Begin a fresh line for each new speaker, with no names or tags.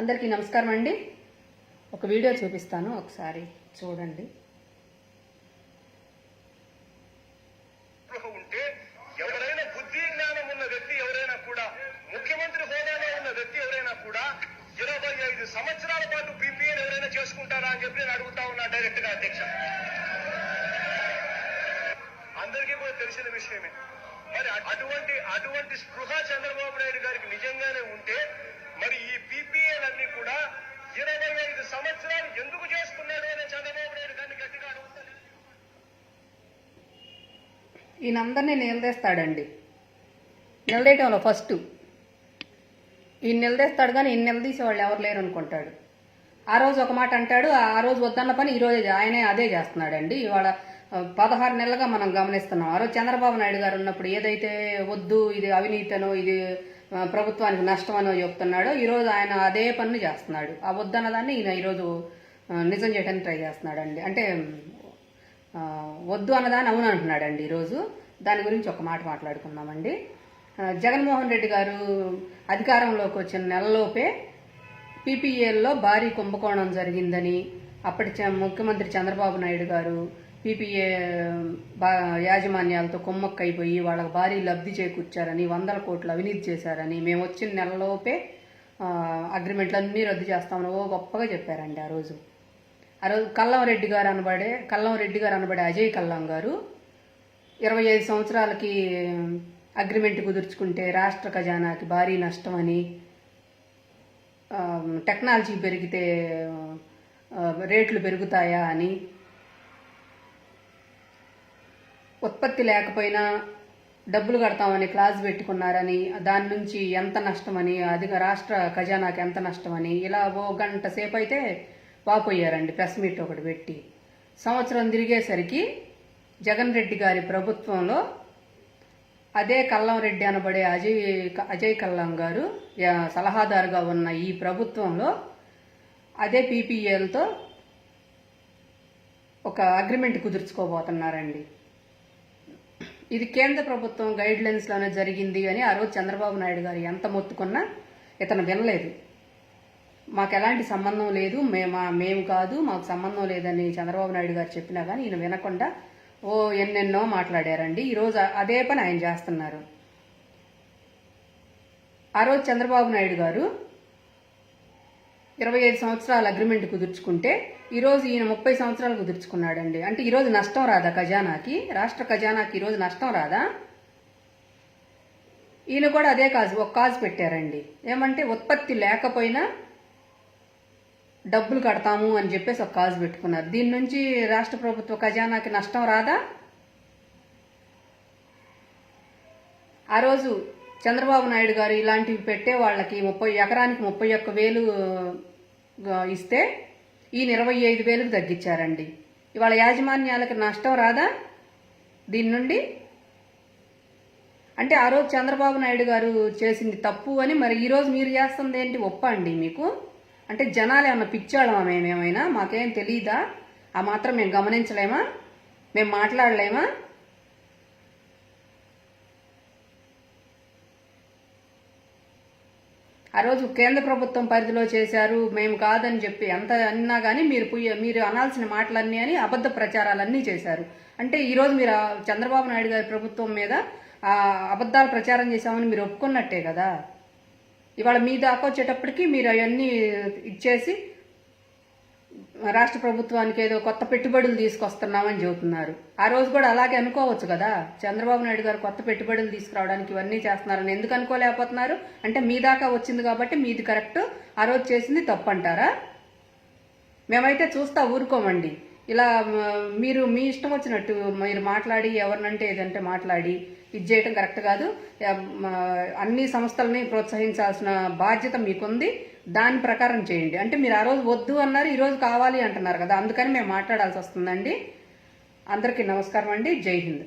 అందరికీ నమస్కారం అండి. ఒక వీడియో చూపిస్తాను ఒకసారి చూడండి.
ఉంటే ఎవరైనా బుద్ధి జ్ఞానం ఉన్న వ్యక్తి ఎవరైనా కూడా ముఖ్యమంత్రి హోదాలో ఉన్న వ్యక్తి ఎవరైనా కూడా ఇరవై ఐదు సంవత్సరాల పాటు బీపీఎల్ ఎవరైనా చేసుకుంటారా అని చెప్పి నేను అడుగుతా ఉన్నా డైరెక్ట్గా అధ్యక్ష. అందరికీ కూడా తెలిసిన విషయమే. మరి అటువంటి అటువంటి స్పృహ
ఈయనందరినీ నిలదీస్తాడండి. నిలదీయటంలో ఫస్ట్. ఈయన నిలదీస్తాడు కానీ ఈయన నిలదీసే వాళ్ళు ఎవరు లేరు అనుకుంటాడు. ఆ రోజు ఒక మాట అంటాడు ఆ రోజు వద్దన్న పని ఈరోజు ఆయనే అదే చేస్తున్నాడండి. ఇవాళ పదహారు నెలలుగా మనం గమనిస్తున్నాం. ఆ రోజు చంద్రబాబు నాయుడు గారు ఉన్నప్పుడు ఏదైతే వద్దు ఇది అవినీతనో ఇది ప్రభుత్వానికి నష్టమనో చెప్తున్నాడో ఈరోజు ఆయన అదే పని చేస్తున్నాడు. ఆ వద్దన్న దాన్ని ఈయన ఈరోజు నిజం చేయడానికి ట్రై చేస్తున్నాడండి. అంటే వద్దు అన్నదాన్ని అవును అంటున్నాడండి ఈరోజు. దాని గురించి ఒక మాట మాట్లాడుకుందామండి. జగన్మోహన్ రెడ్డి గారు అధికారంలోకి వచ్చిన నెలలోపే పీపీఏల్లో భారీ కుంభకోణం జరిగిందని అప్పటి చ- ముఖ్యమంత్రి చంద్రబాబు నాయుడు గారు పీపీఏ బా యాజమాన్యాలతో కుమ్మక్కైపోయి వాళ్ళకి భారీ లబ్ధి చేకూర్చారని వందల కోట్లు అవినీతి చేశారని మేము వచ్చిన నెలలోపే అగ్రిమెంట్లు అన్నీ రద్దు చేస్తామని ఓ గొప్పగా చెప్పారండి ఆ రోజు. ఆ రోజు కల్లం రెడ్డి గారు అనబడే కల్లం రెడ్డి గారు అనబడే అజయ్ కల్లం గారు ఇరవై ఐదు సంవత్సరాలకి అగ్రిమెంట్ కుదుర్చుకుంటే రాష్ట్ర ఖజానాకి భారీ నష్టం అని టెక్నాలజీ పెరిగితే రేట్లు పెరుగుతాయా అని ఉత్పత్తి లేకపోయినా డబ్బులు కడతామని క్లాజ్ పెట్టుకున్నారని దాని నుంచి ఎంత నష్టమని అది రాష్ట్ర ఖజానాకి ఎంత నష్టమని ఇలా ఓ గంట సేపు అయితే వాపోయారండి. ప్రెస్ మీట్ ఒకటి పెట్టి. సంవత్సరం తిరిగేసరికి జగన్ రెడ్డి గారి ప్రభుత్వంలో అదే కల్లం రెడ్డి అనబడే అజయ్ అజయ్ కల్లం గారు సలహాదారుగా ఉన్న ఈ ప్రభుత్వంలో అదే పీపీఏలతో ఒక అగ్రిమెంట్ కుదుర్చుకోబోతున్నారండి. ఇది కేంద్ర ప్రభుత్వం గైడ్లైన్స్లోనే జరిగింది అని ఆ రోజు చంద్రబాబు నాయుడు గారు ఎంత మొత్తుకున్నా ఇతను వినలేదు. మాకు ఎలాంటి సంబంధం లేదు. మేము మేము కాదు మాకు సంబంధం లేదని చంద్రబాబు నాయుడు గారు చెప్పినా కానీ ఈయన వినకుండా ఓ ఎన్నెన్నో మాట్లాడారండి. ఈరోజు అదే పని ఆయన చేస్తున్నారు. ఆ రోజు చంద్రబాబు నాయుడు గారు ఇరవై ఐదు సంవత్సరాల అగ్రిమెంట్ కుదుర్చుకుంటే ఈరోజు ఈయన ముప్పై సంవత్సరాలు కుదుర్చుకున్నాడండి. అంటే ఈరోజు నష్టం రాదా ఖజానాకి? రాష్ట్ర ఖజానాకి ఈరోజు నష్టం రాదా? ఈయన కూడా అదే కాజు ఒక కాజు పెట్టారండి. ఏమంటే ఉత్పత్తి లేకపోయినా డబ్బులు కడతాము అని చెప్పేసి ఒక కాజు పెట్టుకున్నారు. దీని నుంచి రాష్ట్ర ప్రభుత్వ ఖజానాకి నష్టం రాదా? ఆ రోజు చంద్రబాబు నాయుడు గారు ఇలాంటివి పెట్టే వాళ్ళకి ముప్పై ఎకరానికి ముప్పై ఒక్క వేలు ఇస్తే ఈయన ఇరవై ఐదు వేలకు తగ్గించారండి. ఇవాళ యాజమాన్యాలకు నష్టం రాదా? దీని నుండి? అంటే ఆ రోజు చంద్రబాబు నాయుడు గారు చేసింది తప్పు అని మరి ఈరోజు మీరు చేస్తుంది ఏంటి ఒప్ప అండి మీకు. అంటే జనాలు ఏమన్నా పిచ్చాడమా మేమేమైనా మాకేం తెలియదా ఆ మాత్రం మేము గమనించలేమా? మేము మాట్లాడలేమా? ఆ రోజు కేంద్ర ప్రభుత్వం పరిధిలో చేశారు మేము కాదని చెప్పి ఎంత అన్నా కానీ మీరు పుయ్య- మీరు అనాల్సిన మాటలన్నీ అని అబద్ధ ప్రచారాలన్నీ చేశారు. అంటే ఈరోజు మీరు చంద్రబాబు నాయుడు గారి ప్రభుత్వం మీద అబద్ధాలు ప్రచారం చేశామని మీరు ఒప్పుకున్నట్టే కదా? ఇవాళ మీ దాకా వచ్చేటప్పటికి మీరు అవన్నీ ఇచ్చేసి రాష్ట్ర ప్రభుత్వానికి ఏదో కొత్త పెట్టుబడులు తీసుకొస్తున్నామని చెబుతున్నారు. ఆ రోజు కూడా అలాగే అనుకోవచ్చు కదా? చంద్రబాబు నాయుడు గారు కొత్త పెట్టుబడులు తీసుకురావడానికి ఇవన్నీ చేస్తున్నారని ఎందుకు అనుకోలేకపోతున్నారు? అంటే మీ దాకా వచ్చింది కాబట్టి మీది కరెక్ట్ ఆ రోజు చేసింది తప్పు అంటారా మేమైతే చూస్తా ఊరుకోమండి. ఇలా మీరు మీ ఇష్టం వచ్చినట్టు మీరు మాట్లాడి ఎవరినంటే ఏదంటే మాట్లాడి ఇది చేయటం కరెక్ట్ కాదు. అన్ని సంస్థలని ప్రోత్సహించాల్సిన బాధ్యత మీకుంది. దాని ప్రకారం చేయండి. అంటే మీరు ఆ రోజు వద్దు అన్నారు ఈరోజు కావాలి అంటున్నారు కదా. అందుకని మేము మాట్లాడాల్సి వస్తుందండి. అందరికీ నమస్కారం అండి. జై హింద్.